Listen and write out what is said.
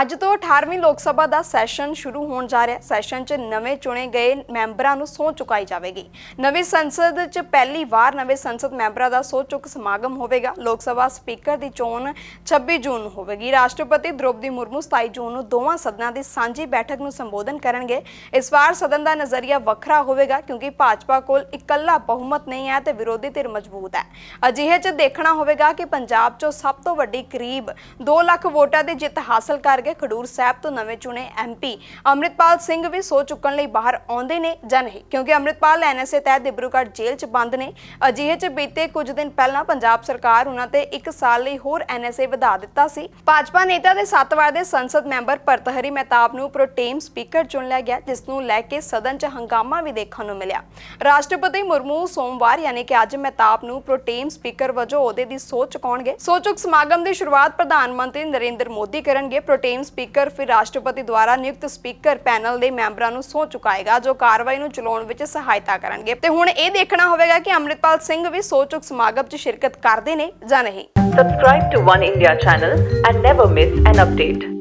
ਅੱਜ ਤੋਂ 18ਵੀਂ ਲੋਕ ਸਭਾ ਦਾ ਸੈਸ਼ਨ ਸ਼ੁਰੂ ਹੋਣ ਜਾ ਰਿਹਾ। ਹੈ ਸੈਸ਼ਨ 'ਚ ਨਵੇਂ ਚੁਣੇ ਗਏ ਮੈਂਬਰਾਂ ਨੂੰ ਸਹੁੰ ਚੁਕਾਈ ਜਾਵੇਗੀ। ਨਵੀਂ ਸੰਸਦ 'ਚ ਪਹਿਲੀ ਵਾਰ ਨਵੇਂ ਸੰਸਦ ਮੈਂਬਰਾਂ ਦਾ ਸਹੁੰ ਚੁੱਕ ਸਮਾਗਮ ਹੋਵੇਗਾ। ਲੋਕ ਸਭਾ ਸਪੀਕਰ ਦੀ ਚੋਣ 26 ਜੂਨ ਨੂੰ ਹੋਵੇਗੀ। ਰਾਸ਼ਟਰਪਤੀ ਦ੍ਰੋਪਦੀ ਮੁਰਮੂ 27 ਜੂਨ ਨੂੰ ਦੋਵਾਂ ਸਦਨਾਂ ਦੀ ਸਾਂਝੀ ਬੈਠਕ ਨੂੰ ਸੰਬੋਧਨ ਕਰਨਗੇ। ਇਸ ਵਾਰ ਸਦਨ ਦਾ ਨਜ਼ਰੀਆ ਵੱਖਰਾ ਹੋਵੇਗਾ ਕਿਉਂਕਿ ਭਾਜਪਾ ਕੋਲ ਇਕੱਲਾ ਬਹੁਮਤ ਨਹੀਂ ਹੈ ਤੇ ਵਿਰੋਧੀ ਧਿਰ ਮਜ਼ਬੂਤ ਹੈ। ਅਜਿਹੇ 'ਚ ਦੇਖਣਾ ਹੋਵੇਗਾ ਕਿ ਪੰਜਾਬ 'ਚੋਂ ਸਭ ਤੋਂ ਵੱਡੀ ਕਰੀਬ 2 ਲੱਖ ਵੋਟਾਂ ਦੀ ਜਿੱਤ ਹਾਸਲ ਕਰਕੇ ਖਡੂਰ ਸਾਹਿਬ ਤੋਂ ਨਵੇਂ ਚੁਣੇ ਐਮਪੀ ਅੰਮ੍ਰਿਤਪਾਲ ਸਿੰਘ ਵੀ ਸੋ ਚੁੱਕਣ ਲਈ ਬਾਹਰ ਆਉਂਦੇ ਨੇ ਜਾਂ ਨਹੀਂ? ਕਿਉਂਕਿ ਅੰਮ੍ਰਿਤਪਾਲ ਐਨਐਸਏ ਤਹਿਤ ਦਿਬਰੂਗੜ੍ਹ ਜੇਲ੍ਹ 'ਚ ਬੰਦ ਨੇ। ਅਜਿਹੇ 'ਚ ਬੀਤੇ ਕੁਝ ਦਿਨ ਪਹਿਲਾਂ ਪੰਜਾਬ ਸਰਕਾਰ ਉਹਨਾਂ ਤੇ 1 ਸਾਲ ਲਈ ਹੋਰ ਐਨਐਸਏ ਵਧਾ ਦਿੱਤਾ ਸੀ। ਭਾਜਪਾ ਨੇਤਾ ਦੇ 7 ਵਾਰ ਦੇ ਸੰਸਦ ਮੈਂਬਰ ਭਰਤਹਰੀ ਮਹਿਤਾਬ ਨੂੰ ਪ੍ਰੋਟੇਮ ਸਪੀਕਰ ਚੁਣ ਲਿਆ ਗਿਆ, ਜਿਸ ਨੂੰ ਲੈ ਕੇ ਸਦਨ 'ਚ ਹੰਗਾਮਾ ਵੀ ਦੇਖਣ ਨੂੰ ਮਿਲਿਆ। ਰਾਸ਼ਟਰਪਤੀ ਮੁਰਮੂ ਸੋਮਵਾਰ ਯਾਨੀ ਕਿ ਅੱਜ ਮਹਿਤਾਬ ਨੂੰ ਪ੍ਰੋਟੇਮ ਸਪੀਕਰ ਵਜੋਂ ਅਹੁਦੇ ਦੀ ਸੋਚ ਚੁਕਾਉਣਗੇ। ਸੋਚੁਕ ਸਮਾਗਮ ਦੀ ਸ਼ੁਰੂਆਤ ਪ੍ਰਧਾਨ ਮੰਤਰੀ ਨਰਿੰਦਰ ਮੋਦੀ ਕਰਨਗੇ। ਪ੍ਰੋਟੇਮ ਸਪੀਕਰ ਫਿਰ ਰਾਸ਼ਟਰਪਤੀ ਦੁਆਰਾ ਨਿਯੁਕਤ ਸਪੀਕਰ ਪੈਨਲ ਦੇ ਮੈਂਬਰਾਂ ਨੂੰ ਸਹੁੰ ਚੁਕਾਏਗਾ, ਜੋ ਕਾਰਵਾਈ ਨੂੰ ਚਲਾਉਣ ਵਿੱਚ ਸਹਾਇਤਾ ਕਰਨਗੇ ਤੇ ਹੁਣ ਇਹ ਦੇਖਣਾ ਹੋਵੇਗਾ ਕਿ ਅੰਮ੍ਰਿਤਪਾਲ ਸਿੰਘ ਵੀ ਸੋਚੁਕ ਸਮਾਗਮ 'ਚ ਸ਼ਿਰਕਤ ਕਰਦੇ ਨੇ ਜਾਂ ਨਹੀਂ Subscribe to One India channel and never miss an update.